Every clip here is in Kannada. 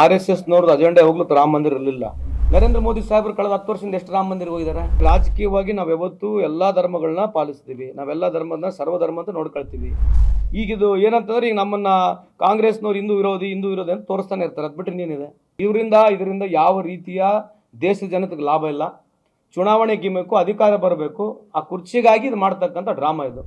ಆರ್ ಎಸ್ ಎಸ್ ನವ್ರದ್ದು ಅಜೆಂಡಾ ಹೋಗ್ಲು ರಾಮ ಮಂದಿರ ಇರಲಿಲ್ಲ. ನರೇಂದ್ರ ಮೋದಿ ಸಾಹೇಬರು ಕಳೆದ ಹತ್ತು ವರ್ಷದಿಂದ ಎಷ್ಟು ರಾಮ ಮಂದಿರ ಹೋಗಿದ್ದಾರೆ ರಾಜಕೀಯವಾಗಿ ನಾವು ಯಾವತ್ತೂ ಎಲ್ಲ ಧರ್ಮಗಳನ್ನ ಪಾಲಿಸ್ತೀವಿ. ನಾವೆಲ್ಲ ಧರ್ಮದ ಸರ್ವಧರ್ಮ ಅಂತ ನೋಡ್ಕೊಳ್ತೀವಿ. ಈಗ ಇದು ಏನಂತಂದ್ರೆ ಈಗ ನಮ್ಮನ್ನ ಕಾಂಗ್ರೆಸ್ನವ್ರು ಹಿಂದೂ ವಿರೋಧಿ ಹಿಂದೂ ವಿರೋಧಿ ಅಂತ ತೋರಿಸ್ತಾನೆ ಇರ್ತಾರೆ. ಅದು ಬಿಟ್ಟರೆ ಇನ್ನೇನಿದೆ? ಇವರಿಂದ, ಇದರಿಂದ ಯಾವ ರೀತಿಯ ದೇಶದ ಜನತೆಗೆ ಲಾಭ ಇಲ್ಲ. ಚುನಾವಣೆ ಗಿಮ್ಮಕ್ಕು ಅಧಿಕಾರ ಬರಬೇಕು. ಆ ಕುರ್ಚಿಗಾಗಿ ಇದು ಮಾಡ್ತಕ್ಕಂಥ ಡ್ರಾಮಾ ಇದು.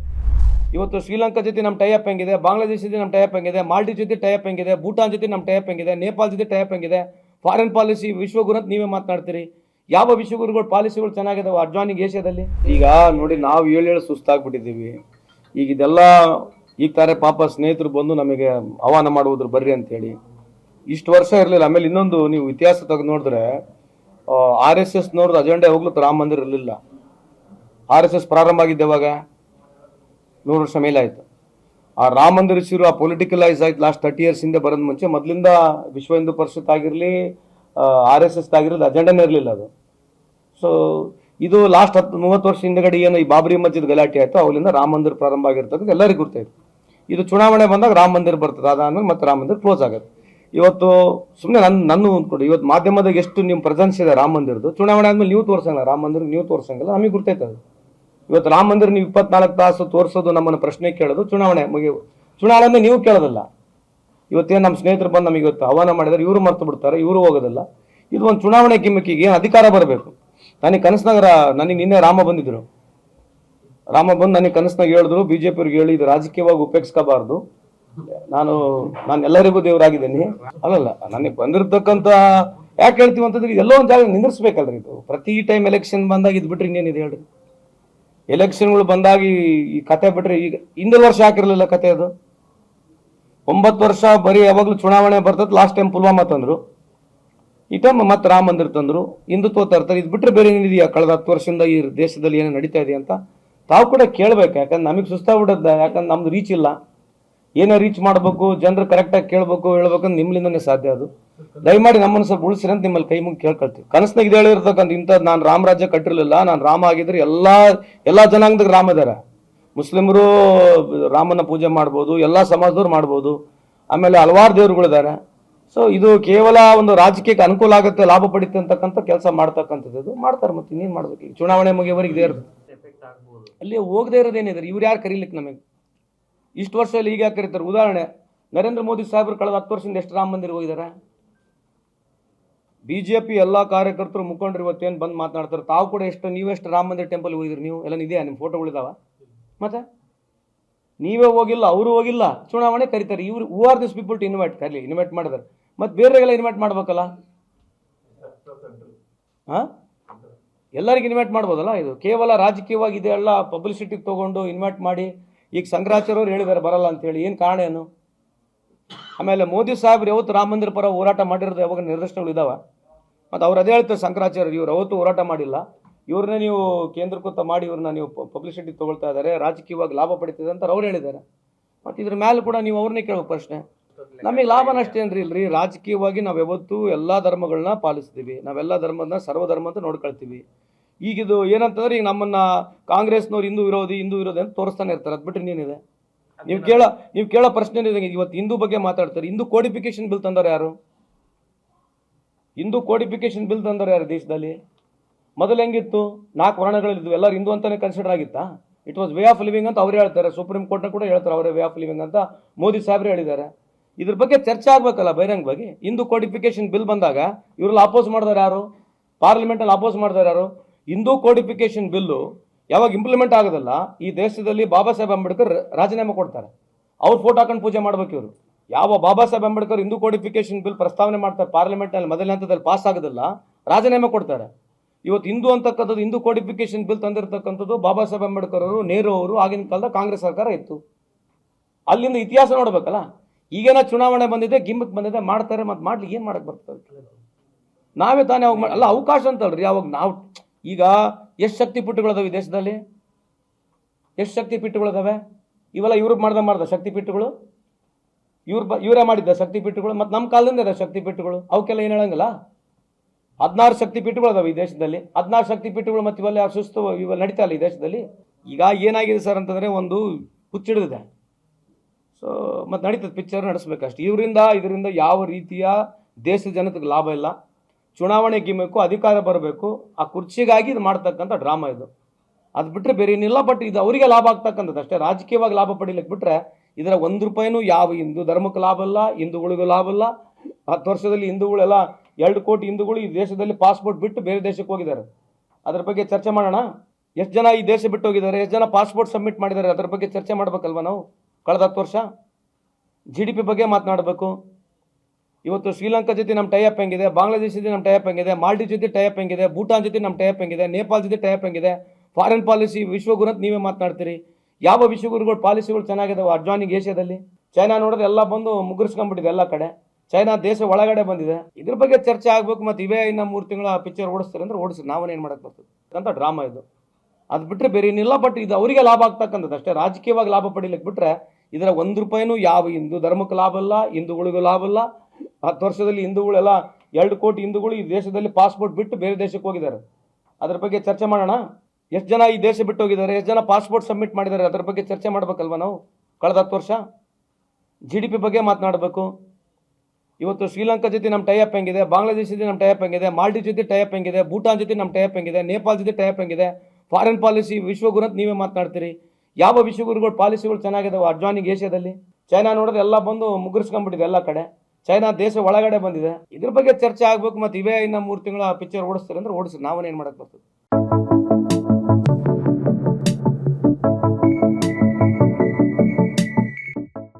ಇವತ್ತು ಶ್ರೀಲಂಕಾ ಜೊತೆ ನಮ್ಮ ಟೈಅಪ್ ಹೆಂಗಿದೆ, ಬಾಂಗ್ಲಾದೇಶ ಜೊತೆ ನಮ್ಮ ಟೈಅಪ್ ಹೆಂಗಿದೆ ಮಾಲ್ಡೀವ್ ಜೊತೆ ಟೈಅಪ್ ಹೆಂಗಿದೆ, ಭೂಟಾನ್ ಜೊತೆ ನಮ್ಮ ಟೈಅಪ್ ಹೆಂಗಿದೆ, ನೇಪಾಳ ಜೊತೆ ಟೈಅಪ್ ಹೆಂಗಿದೆ ಫಾರಿನ್ ಪಾಲಿಸಿ ವಿಶ್ವಗುರು ಅಂತ ನೀವೇ ಮಾತನಾಡ್ತೀರಿ. ಯಾವ ವಿಶ್ವಗುರುಗಳು ಪಾಲಿಸಿಗಳು ಚೆನ್ನಾಗಿದಾವೆ ಅಡ್ವಾನಿಂಗ್ ಏಷ್ಯಾದಲ್ಲಿ? ಈಗ ನೋಡಿ ನಾವು ಹೇಳಿ ಹೇಳಿ ಸುಸ್ತಾಗ್ಬಿಟ್ಟಿದ್ದೀವಿ ಈಗ ಇದೆಲ್ಲ ಈಗ ತಾರೆ ಪಾಪ ಸ್ನೇಹಿತರು ಬಂದು ನಮಗೆ ಆಹ್ವಾನ ಮಾಡುವುದ್ರ ಬರ್ರಿ ಅಂತೇಳಿ. ಇಷ್ಟು ವರ್ಷ ಇರಲಿಲ್ಲ, ಆಮೇಲೆ ಇನ್ನೊಂದು ನೀವು ಇತಿಹಾಸ ತೆಗೆದು ನೋಡಿದ್ರೆ ಆರ್ ಎಸ್ ಎಸ್ ನೋಡಿದ್ರೆ ಅಜೆಂಡಾ ಹೋಗ್ಲು ರಾಮ ಮಂದಿರ ಇರಲಿಲ್ಲ. ಆರ್ ಎಸ್ ಎಸ್ ಪ್ರಾರಂಭ ಆಗಿದ್ದೆ ಯಾವಾಗ ನೂರು ವರ್ಷ ಮೇಲೆ ಆಯಿತು. ಆ ರಾಮ ಮಂದಿರ ಶಿರು ಆ ಪೊಲಿಟಿಕಲೈಸ್ ಆಯ್ತು ಲಾಸ್ಟ್ ತರ್ಟಿ ಇಯರ್ಸ್ ಹಿಂದೆ ಬರೋದ್ ಮುಂಚೆ. ಮೊದಲಿಂದ ವಿಶ್ವ ಹಿಂದೂ ಪರಿಷತ್ ಆಗಿರಲಿ ಆರ್ ಎಸ್ ಎಸ್ ಆಗಿರಲಿ ಅಜೆಂಡಾನೇ ಇರಲಿಲ್ಲ ಅದು. ಸೊ ಇದು ಲಾಸ್ಟ್ ಹತ್ತು, ಮೂವತ್ತು ವರ್ಷ ಹಿಂದಗಡೆ ಏನು ಈ ಬಾಬರಿ ಮಸ್ಜಿದ್ ಗಲಾಟೆ ಆಯಿತು ಅವಲಿಂದ ರಾಮ ಮಂದಿರ ಪ್ರಾರಂಭ ಆಗಿರ್ತಕ್ಕಂಥ ಎಲ್ಲರಿಗೂ ಗೊತ್ತಾಯ್ತು ಇದು ಚುನಾವಣೆ ಬಂದಾಗ ರಾಮ ಮಂದಿರ ಬರ್ತದೆ. ಅದಾದ್ಮೇಲೆ ಮತ್ತೆ ರಾಮ ಮಂದಿರ ಕ್ಲೋಸ್ ಆಗುತ್ತೆ. ಇವತ್ತು ಸುಮ್ಮನೆ ನನ್ನ ನನ್ನ ಅಂದ್ಕೊಡಿ, ಇವತ್ತು ಮಾಧ್ಯಮದಾಗ ಎಷ್ಟು ನಿಮ್ಮ ಪ್ರೆಸೆನ್ಸ್ ಇದೆ ರಾಮ ಮಂದಿರದು, ಚುನಾವಣೆ ಆದ್ಮೇಲೆ ನೀವು ತೋರ್ಸಂಗಿಲ್ಲ, ರಾಮ ಮಂದಿರ ನೀವು ತೋರ್ಸಂಗಿಲ್ಲ, ನಮಗೆ ಅದು ಇವತ್ತು ರಾಮ ಮಂದಿರ ನೀವು ಇಪ್ಪತ್ನಾಲ್ಕು ತಾಸು ತೋರಿಸೋದು ನಮ್ಮನ್ನು ಪ್ರಶ್ನೆ ಕೇಳೋದು ಚುನಾವಣೆ ಮುಗಿ, ಚುನಾವಣೆ ನೀವು ಕೇಳೋದಿಲ್ಲ. ಇವತ್ತೇನು ನಮ್ಮ ಸ್ನೇಹಿತರು ಬಂದು ನಮಗೆ ಇವತ್ತು ಆಹ್ವಾನ ಮಾಡಿದರೆ, ಇವರು ಮರ್ತು ಬಿಡ್ತಾರೆ, ಇವರು ಹೋಗೋದಿಲ್ಲ. ಇದು ಒಂದು ಚುನಾವಣೆ ಕಿಮ್ಮಕ್ಕಿಗೆ ಅಧಿಕಾರ ಬರಬೇಕು. ನನಗೆ ಕನಸ್ನಾಗ ನನಗೆ ನಿನ್ನೆ ರಾಮ ಬಂದಿದ್ರು. ರಾಮ ಬಂದು ನನಗೆ ಕನಸ್ನಾಗ ಹೇಳಿದ್ರು ಬಿ ಜೆ ಪಿಯವ್ರಿಗೆ ಹೇಳಿ ಇದು ರಾಜಕೀಯವಾಗಿ ಉಪಯೋಗಿಸ್ಕೋಬಾರ್ದು. ನಾನು ನಾನು ಎಲ್ಲರಿಗೂ ದೇವರಾಗಿದ್ದೀನಿ. ಅಲ್ಲಲ್ಲ, ನನಗೆ ಬಂದಿರತಕ್ಕಂಥ, ಯಾಕೆ ಹೇಳ್ತೀವಿ ಅಂತಂದ್ರೆ ಎಲ್ಲೋ ಒಂದು ಜಾಗ ನಿಂದಿರ್ಸ್ಬೇಕಲ್ರಿ ಇದು. ಪ್ರತಿ ಟೈಮ್ ಎಲೆಕ್ಷನ್ ಬಂದಾಗ ಇದು ಇನ್ನೇನಿದೆ ಹೇಳ್ರಿ. ಎಲೆಕ್ಷನ್ಗಳು ಬಂದಾಗ ಈ- ಕತೆ ಬಿಟ್ರೆ ಈಗ ಹಿಂದಿನ ವರ್ಷ ಹಾಕಿರಲಿಲ್ಲ ಕತೆ ಅದು. ಒಂಬತ್ತು ವರ್ಷ ಬರೀ ಯಾವಾಗಲೂ ಚುನಾವಣೆ ಬರ್ತದೆ ಲಾಸ್ಟ್ ಟೈಮ್ ಪುಲ್ವಾಮಾ ತಂದ್ರು. ಈ ಟೈಮ್ ಮತ್ತೆ ರಾಮ ಮಂದಿರ ತಂದರು, ಹಿಂದುತ್ವ ತರ್ತಾರೆ. ಇದು ಬಿಟ್ರೆ ಬೇರೆ ಏನಿದೆಯಾ ಕಳೆದ ಹತ್ತು ವರ್ಷದಿಂದ ಈ ದೇಶದಲ್ಲಿ ಏನು ನಡೀತಾ ಇದೆ ಅಂತ ತಾವು ಕೂಡ ಕೇಳ್ಬೇಕು. ಯಾಕಂದ್ರೆ ನಮಗೆ ಸುಸ್ತಾಗ್ಬಿಡುತ್ತೆ ಯಾಕಂದ್ರೆ ನಮ್ದು ರೀಚ್ ಇಲ್ಲ. ಏನೋ ರೀಚ್ ಮಾಡಬೇಕು ಜನರು ಕರೆಕ್ಟಾಗಿ ಕೇಳಬೇಕು ಹೇಳ್ಬೇಕಂದ್ರೆ ನಿಮ್ಮಿಂದನೇ ಸಾಧ್ಯ ಅದು. ದಯಮಾಡಿ ನಮ್ಮನ್ನು ಸ್ವಲ್ಪ ಉಳಿಸಿರಂತ ಅಂತ ನಿಮ್ಮಲ್ಲಿ ಕೈ ಮುಗಿ ಕೇಳ್ಕೊಳ್ತೀವಿ. ಕನಸ್ನಾಗ ಇದು ಹೇಳಿರ್ತಕ್ಕಂಥ ಇಂಥದ್ದು ನಾನು ರಾಮರಾಜ್ಯ ಕಟ್ಟಿರಲಿಲ್ಲ ನಾನು ರಾಮ ಆಗಿದ್ರೆ ಎಲ್ಲ ಎಲ್ಲ ಜನಾಂಗದಾಗ ರಾಮ ಇದಾರೆ. ಮುಸ್ಲಿಮರು ರಾಮನ ಪೂಜೆ ಮಾಡ್ಬೋದು ಎಲ್ಲ ಸಮಾಜದವ್ರು ಮಾಡ್ಬೋದು. ಆಮೇಲೆ ಹಲವಾರು ದೇವರುಗಳಿದ್ದಾರೆ ಸೊ ಇದು ಕೇವಲ ಒಂದು ರಾಜಕೀಯಕ್ಕೆ ಅನುಕೂಲ ಆಗುತ್ತೆ ಲಾಭ ಪಡಿತೆ ಅಂತಕ್ಕಂಥ ಕೆಲಸ ಮಾಡ್ತಕ್ಕಂಥದ್ದು ಅದು ಮಾಡ್ತಾರೆ ಮತ್ತೆ ಇನ್ನೇನು ಮಾಡ್ಬೇಕು? ಈಗ ಚುನಾವಣೆ ಮುಗಿಯವರಿಗೆ ಇದೇ ಇರ್ತದೆ ಅಲ್ಲಿ ಹೋಗದೆ ಇರೋದೇನಿದ್ರೆ ಇವ್ರು ಯಾರು ಕರೀಲಿಕ್ಕೆ ನಮಗೆ? ಇಷ್ಟು ವರ್ಷದಲ್ಲಿ ಈಗ ಯಾಕೆ ಕರೀತಾರೆ? ಉದಾಹರಣೆ, ನರೇಂದ್ರ ಮೋದಿ ಸಾಹೇಬರು ಕಳೆದ ಹತ್ತು ವರ್ಷದಿಂದ ಎಷ್ಟು ರಾಮ ಮಂದಿರ ಹೋಗಿದ್ದಾರೆ ಬಿ ಜೆ ಪಿ ಎಲ್ಲ ಕಾರ್ಯಕರ್ತರು ಮುಖಂಡರು ಇವತ್ತೇನು ಬಂದು ಮಾತನಾಡ್ತಾರೆ? ತಾವು ಕೂಡ ಎಷ್ಟು, ನೀವೆಷ್ಟು ರಾಮ ಮಂದಿರ ಟೆಂಪಲ್ ಹೋಗಿದ್ರಿ ನೀವು? ಎಲ್ಲ ಇದೆಯಾ ನಿಮ್ಮ ಫೋಟೋಗಳಿದಾವ ಮತ್ತೆ? ನೀವೇ ಹೋಗಿಲ್ಲ, ಅವರು ಹೋಗಿಲ್ಲ. ಚುನಾವಣೆ ಕರೀತಾರೆ. ಇವರು who are this people to invite ಕರೀಲಿ invite ಮಾಡಿದಾರೆ ಮತ್ತೆ ಬೇರೆಗೆಲ್ಲ ಇನ್ವೈಟ್ ಮಾಡ್ಬೇಕಲ್ಲ? ಹಾಂ? ಎಲ್ಲರಿಗೂ ಇನ್ವೈಟ್ ಮಾಡ್ಬೋದಲ್ಲ ಇದು? ಕೇವಲ ರಾಜಕೀಯವಾಗಿ ಇದೆಲ್ಲ ಪಬ್ಲಿಸಿಟಿ ತಗೊಂಡು ಇನ್ವೈಟ್ ಮಾಡಿ ಈಗ ಸಂಗ್ರಾಚಾರ್ಯ ಅವ್ರು ಹೇಳಿದ್ದಾರೆ, ಬರಲ್ಲ ಅಂತೇಳಿ. ಏನು ಕಾರಣ ಏನು? ಆಮೇಲೆ ಮೋದಿ ಸಾಹೇಬ್ರು ಯಾವತ್ತು ರಾಮ ಮಂದಿರ ಪರ ಹೋರಾಟ ಮಾಡಿರೋದು ಯಾವಾಗ ನಿದರ್ಶನಗಳು ಇದಾವೆ? ಮತ್ತು ಅವ್ರು ಅದೇ ಹೇಳ್ತಾರೆ ಶಂಕರಾಚಾರ್ಯ ಇವ್ರು ಅವತ್ತು ಹೋರಾಟ ಮಾಡಿಲ್ಲ. ಇವ್ರನ್ನೇ ನೀವು ಕೇಂದ್ರಕೃತ ಮಾಡಿ ಇವ್ರನ್ನ ನೀವು ಪಬ್ಲಿಸಿಟಿ ತೊಗೊಳ್ತಾ ಇದ್ದಾರೆ, ರಾಜಕೀಯವಾಗಿ ಲಾಭ ಪಡಿತಿದೆ ಅಂತ ಅವ್ರು ಹೇಳಿದ್ದಾರೆ. ಮತ್ತು ಇದ್ರ ಮೇಲೆ ಕೂಡ ನೀವು ಅವ್ರನ್ನೇ ಕೇಳಬೇಕು ಪ್ರಶ್ನೆ. ನಮಗೆ ಲಾಭ ನಷ್ಟ ಏನ್ರಿ ಇಲ್ರಿ? ರಾಜಕೀಯವಾಗಿ ನಾವು ಯಾವತ್ತೂ ಎಲ್ಲ ಧರ್ಮಗಳನ್ನ ಪಾಲಿಸ್ತೀವಿ. ನಾವೆಲ್ಲ ಧರ್ಮದ ಸರ್ವಧರ್ಮ ಅಂತ ನೋಡ್ಕೊಳ್ತೀವಿ. ಈಗ ಇದು ಏನಂತಂದ್ರೆ ಈಗ ನಮ್ಮನ್ನ ಕಾಂಗ್ರೆಸ್ನವ್ರು ಹಿಂದೂ ವಿರೋಧಿ ಹಿಂದೂ ವಿರೋಧಿ ಅಂತ ತೋರಿಸ್ತಾನೆ ಇರ್ತಾರೆ. ಅದು ಬಿಟ್ಟರೆ ನೀನಿದೆ ನೀವು ಕೇಳ ನೀವು ಕೇಳೋ ಪ್ರಶ್ನೆ ಇವತ್ತು ಹಿಂದೂ ಬಗ್ಗೆ ಮಾತಾಡ್ತಾರೆ. ಹಿಂದೂ ಕೋಡಿಫಿಕೇಶನ್ ಬಿಲ್ ತಂದವ್ರು ಯಾರು? ಹಿಂದೂ ಕೋಡಿಫಿಕೇಶನ್ ಬಿಲ್ ತಂದವ್ರು ಯಾರು ದೇಶದಲ್ಲಿ? ಮೊದಲು ಹೆಂಗಿತ್ತು? ನಾಲ್ಕು ವರ್ಣಗಳಿದ್ವು ಎಲ್ಲರೂ ಹಿಂದೂ ಅಂತಾನೆ ಕನ್ಸಿಡರ್ ಆಗಿತ್ತಾ? It was way of living ಅಂತ ಅವ್ರು ಹೇಳ್ತಾರೆ. ಸುಪ್ರೀಂ ಕೋರ್ಟ್ನ ಕೂಡ ಹೇಳ್ತಾರೆ ಅವರೇ ವೇ ಆಫ್ ಲಿವಿಂಗ್ ಅಂತ ಮೋದಿ ಸಾಹೇಬ್ರು ಹೇಳಿದ್ದಾರೆ. ಇದ್ರ ಬಗ್ಗೆ ಚರ್ಚೆ ಆಗ್ಬೇಕಲ್ಲ ಬಹಿರಂಗವಾಗಿ ಹಿಂದೂ ಕೋಡಿಫಿಕೇಶನ್ ಬಿಲ್ ಬಂದಾಗ ಇವರೆಲ್ಲ ಅಪೋಸ್ ಮಾಡಿದವ್ರು ಯಾರು? ಪಾರ್ಲಿಮೆಂಟಲ್ಲಿ ಅಪೋಸ್ ಮಾಡಿದವ್ರು ಯಾರು? ಹಿಂದೂ ಕೋಡಿಫಿಕೇಶನ್ ಬಿಲ್ಲು ಯಾವಾಗ ಇಂಪ್ಲಿಮೆಂಟ್ ಆಗೋದಲ್ಲ, ಈ ದೇಶದಲ್ಲಿ ಬಾಬಾ ಸಾಹೇಬ್ ಅಂಬೇಡ್ಕರ್ ರಾಜೀನಾಮೆ ಕೊಡ್ತಾರೆ. ಅವ್ರು ಫೋಟೋ ಹಾಕೊಂಡು ಪೂಜೆ ಮಾಡ್ಬೇಕು ಇವರು. ಯಾವ ಬಾಬಾ ಸಾಹೇಬ್ ಅಂಬೇಡ್ಕರ್ ಹಿಂದೂ ಕೋಡಿಫಿಕೇಶನ್ ಬಿಲ್ ಪ್ರಸ್ತಾವನೆ ಮಾಡ್ತಾರೆ ಪಾರ್ಲಿಮೆಂಟ್ನಲ್ಲಿ ಮೊದಲನೇ ಹಂತದಲ್ಲಿ ಪಾಸ್ ಆಗೋದಿಲ್ಲ, ರಾಜೀನಾಮೆ ಕೊಡ್ತಾರೆ. ಇವತ್ತು ಹಿಂದೂ ಅಂತಕ್ಕಂಥದ್ದು, ಹಿಂದೂ ಕೋಡಿಫಿಕೇಶನ್ ಬಿಲ್ ತಂದಿರತಕ್ಕಂಥದ್ದು ಬಾಬಾ ಸಾಹೇಬ್ ಅಂಬೇಡ್ಕರ್ ಅವರು, ನೆಹರು ಅವರು, ಆಗಿನ ಕಾಲದ ಕಾಂಗ್ರೆಸ್ ಸರ್ಕಾರ ಇತ್ತು. ಅಲ್ಲಿಂದ ಇತಿಹಾಸ ನೋಡ್ಬೇಕಲ್ಲ, ಈಗೇನ ಚುನಾವಣೆ ಬಂದಿದೆ ಗಿಮ್ಮಕ್ ಬಂದಿದೆ, ಮಾಡ್ತಾರೆ ಮತ್ತೆ ಮಾಡ್ಲಿಕ್ಕೆ ಏನು ಮಾಡಕ್ ಬರ್ತದೆ? ನಾವೇ ತಾನೇ ಅವಾಗ ಅಲ್ಲ ಅವಕಾಶ ಅಂತಲ್ರಿ, ಅವಾಗ ನಾವು ಈಗ ಎಷ್ಟು ಶಕ್ತಿ ಪೀಠಗಳಿದಾವೆ ಈ ದೇಶದಲ್ಲಿ? ಎಷ್ಟು ಶಕ್ತಿ ಪೀಠಗಳಿದಾವೆ ಇವೆಲ್ಲ ಇವ್ರಿಗೆ ಮಾಡ್ದ ಮಾಡ್ದ ಶಕ್ತಿ ಪೀಠಗಳು ಇವ್ರು ಬ, ಇವರೇ ಮಾಡಿದ್ದ ಶಕ್ತಿ ಪೀಠಗಳು ಮತ್ತು ನಮ್ಮ ಕಾಲದಿಂದ ಇದೆ ಶಕ್ತಿ ಪೀಠಗಳು ಅವಕ್ಕೆಲ್ಲ ಏನು ಹೇಳಂಗಿಲ್ಲ? ಹದಿನಾರು ಶಕ್ತಿ ಪೀಠಗಳು ಅದಾವೆ ಈ ದೇಶದಲ್ಲಿ. ಹದಿನಾರು ಶಕ್ತಿ ಪೀಠಗಳು ಮತ್ತು ಇವೆಲ್ಲ ಅಸುಸ್ತು ಸುಸ್ತು ಇವೆಲ್ಲ ನಡೀತಾ ಇಲ್ಲ ಈ ದೇಶದಲ್ಲಿ. ಈಗ ಏನಾಗಿದೆ ಸರ್ ಅಂತಂದರೆ ಒಂದು ಹುಚ್ಚಿಡಿದಿದೆ. ಸೊ ಮತ್ತು ನಡೀತದೆ ಪಿಕ್ಚರ್ ನಡೆಸ್ಬೇಕಷ್ಟು. ಇವರಿಂದ, ಇದರಿಂದ ಯಾವ ರೀತಿಯ ದೇಶದ ಜನತೆಗೆ ಲಾಭ ಇಲ್ಲ. ಚುನಾವಣೆ ಗಿಮ್ಮಕ್ಕು ಅಧಿಕಾರ ಬರಬೇಕು. ಆ ಕುರ್ಚಿಗಾಗಿ ಇದು ಮಾಡ್ತಕ್ಕಂಥ ಡ್ರಾಮಾ ಇದು. ಅದು ಬಿಟ್ಟರೆ ಬೇರೆ ಏನಿಲ್ಲ ಬಟ್ ಇದು ಅವರಿಗೆ ಲಾಭ ಆಗ್ತಕ್ಕಂಥದ್ದು ಅಷ್ಟೇ. ರಾಜಕೀಯವಾಗಿ ಲಾಭ ಪಡಿಲಿಕ್ಕೆ ಬಿಟ್ಟರೆ ಇದರ ಒಂದು ರೂಪಾಯಿನೂ ಯಾವ ಹಿಂದೂ ಧರ್ಮಕ್ಕೆ ಲಾಭ ಇಲ್ಲ, ಹಿಂದೂಗಳಿಗೂ ಲಾಭ ಇಲ್ಲ. ಹತ್ತು ವರ್ಷದಲ್ಲಿ ಹಿಂದೂಗಳೆಲ್ಲ ಎರಡು ಕೋಟಿ ಹಿಂದೂಗಳು ಈ ದೇಶದಲ್ಲಿ ಪಾಸ್ಪೋರ್ಟ್ ಬಿಟ್ಟು ಬೇರೆ ದೇಶಕ್ಕೆ ಹೋಗಿದ್ದಾರೆ. ಅದ್ರ ಬಗ್ಗೆ ಚರ್ಚೆ ಮಾಡೋಣ. ಎಷ್ಟು ಜನ ಈ ದೇಶ ಬಿಟ್ಟು ಹೋಗಿದ್ದಾರೆ, ಎಷ್ಟು ಜನ ಪಾಸ್ಪೋರ್ಟ್ ಸಬ್ಮಿಟ್ ಮಾಡಿದ್ದಾರೆ, ಅದ್ರ ಬಗ್ಗೆ ಚರ್ಚೆ ಮಾಡಬೇಕಲ್ವ ನಾವು? ಕಳೆದ ಹತ್ತು ವರ್ಷ ಜಿ ಬಗ್ಗೆ ಮಾತನಾಡಬೇಕು. ಇವತ್ತು ಶ್ರೀಲಂಕಾ ಜೊತೆ ನಮ್ಮ ಟೈಅಪ್ ಹೆಂಗಿದೆ, ಬಾಂಗ್ಲಾದೇಶ ಜೊತೆ ನಮ್ಮ ಟೈಅಪ್ ಹೆಂಗಿದೆ ಮಾಲ್ಡೀವ್ ಜೊತೆ ಟೈಅಪ್ ಹೆಂಗಿದೆ, ಭೂಟಾನ್ ಜೊತೆ ನಮ್ಮ ಟೈಅಪ್ ಹೆಂಗಿದೆ, ನೇಪಾಳ ಜೊತೆ ಟೈಅಪ್ ಹೆಂಗಿದೆ ಫಾರಿನ್ ಪಾಲಿಸಿ ವಿಶ್ವಗುರು ಅಂತ ನೀವೇ ಮಾತನಾಡ್ತೀರಿ. ಯಾವ ವಿಶ್ವಗುರುಗಳು ಪಾಲಿಸಿಗಳು ಚೆನ್ನಾಗಿದ್ದಾವೆ ಅಡ್ವಾನಿಂಗ್ ಏಷ್ಯಾದಲ್ಲಿ? ಚೈನಾ ನೋಡಿದ್ರೆ ಎಲ್ಲ ಬಂದು ಮುಗುರ್ಸ್ಕೊಂಡ್ಬಿಟ್ಟಿದೆ ಎಲ್ಲ ಕಡೆ. ಚೈನಾ ದೇಶ ಒಳಗಡೆ ಬಂದಿದೆ. ಇದ್ರ ಬಗ್ಗೆ ಚರ್ಚೆ ಆಗ್ಬೇಕು ಮತ್ತು ಇವೇ ಇನ್ನ ಮೂರು ತಿಂಗಳ ಪಿಕ್ಚರ್ ಓಡಿಸ್ತಾರೆ ಅಂದ್ರೆ ಓಡಿಸಿ ನಾವೇನು ಮಾಡಕ್ ಬರ್ತದೆ? ಅಂತ ಡ್ರಾಮಾ ಇದು. ಅದು ಬಿಟ್ಟರೆ ಬೇರೆ ಏನಿಲ್ಲ ಬಟ್ ಇದು ಅವರಿಗೆ ಲಾಭ ಆಗ್ತಕ್ಕಂಥದ್ದು ಅಷ್ಟೇ. ರಾಜಕೀಯವಾಗಿ ಲಾಭ ಪಡೀಲಿಕ್ಕೆ ಬಿಟ್ಟರೆ ಇದರ ಒಂದು ರೂಪಾಯಿನೂ ಯಾವ ಹಿಂದೂ ಧರ್ಮಕ್ಕೆ ಲಾಭ ಇಲ್ಲ, ಹಿಂದೂಗಳಿಗೂ ಲಾಭ ಇಲ್ಲ ಹತ್ತು ವರ್ಷದಲ್ಲಿ ಹಿಂದೂಗಳೆಲ್ಲ ಎರಡು ಕೋಟಿ ಹಿಂದೂಗಳು ಈ ದೇಶದಲ್ಲಿ ಪಾಸ್ಪೋರ್ಟ್ ಬಿಟ್ಟು ಬೇರೆ ದೇಶಕ್ಕೆ ಹೋಗಿದ್ದಾರೆ. ಅದ್ರ ಬಗ್ಗೆ ಚರ್ಚೆ ಮಾಡೋಣ. ಎಷ್ಟು ಜನ ಈ ದೇಶ ಬಿಟ್ಟು ಹೋಗಿದ್ದಾರೆ? ಎಷ್ಟು ಜನ ಪಾಸ್ಪೋರ್ಟ್ ಸಬ್ಮಿಟ್ ಮಾಡಿದ್ದಾರೆ? ಅದ್ರ ಬಗ್ಗೆ ಚರ್ಚೆ ಮಾಡಬೇಕಲ್ವ ನಾವು? ಕಳೆದ ಹತ್ತು ವರ್ಷ? ಜಿ ಡಿ ಪಿ ಬಗ್ಗೆ ಮಾತನಾಡಬೇಕು. ಇವತ್ತು ಶ್ರೀಲಂಕಾ ಜೊತೆ ನಮ್ಮ ಟೈಅಪ್ ಹೆಂಗಿದೆ? ಬಾಂಗ್ಲಾದೇಶ ಜೊತೆ ನಮ್ಮ ಟೈಅಪ್ ಹೆಂಗಿದೆ? ಮಾಲ್ಡೀವ್ ಜೊತೆ ಟೈಅಪ್ ಹೆಂಗಿದೆ? ಭೂಟಾನ್ ಜೊತೆ ನಮ್ಮ ಟೈಅಪ್ ಹೆಂಗಿದೆ? ನೇಪಾಳ ಜೊತೆ ಟೈಅಪ್ ಹೆಂಗಿದೆ? ಫಾರಿನ್ ಪಾಲಿಸಿ ವಿಶ್ವಗುರು ಅಂತ ನೀವೇ ಮಾತನಾಡ್ತೀರಿ. ಯಾವ ವಿಶ್ವಗುರುಗಳು ಪಾಲಿಸಿಗಳು ಚೆನ್ನಾಗಿದಾವೆ? ಅಡ್ವಾನಿಂಗ್ ಏಷ್ಯಾದಲ್ಲಿ? ಚೈನಾ ನೋಡಿದ್ರೆ ಎಲ್ಲ ಬಂದು ಮುಗಿಸ್ಕೊಂಡ್ಬಿಟ್ಟಿದೆ ಎಲ್ಲ ಕಡೆ. ಚೈನಾ ದೇಶ ಒಳಗಡೆ ಬಂದಿದೆ. ಇದ್ರ ಬಗ್ಗೆ ಚರ್ಚೆ ಆಗ್ಬೇಕು, ಮತ್ತೆ ಇವೇ ಇನ್ನ ಮೂರು ತಿಂಗಳ ಪಿಕ್ಚರ್ ಓಡಿಸ್ತಾರೆ ಅಂದ್ರೆ ಓಡಿಸಿ ನಾವೇನು ಮಾಡಕ್ ಬರ್ತದೆ?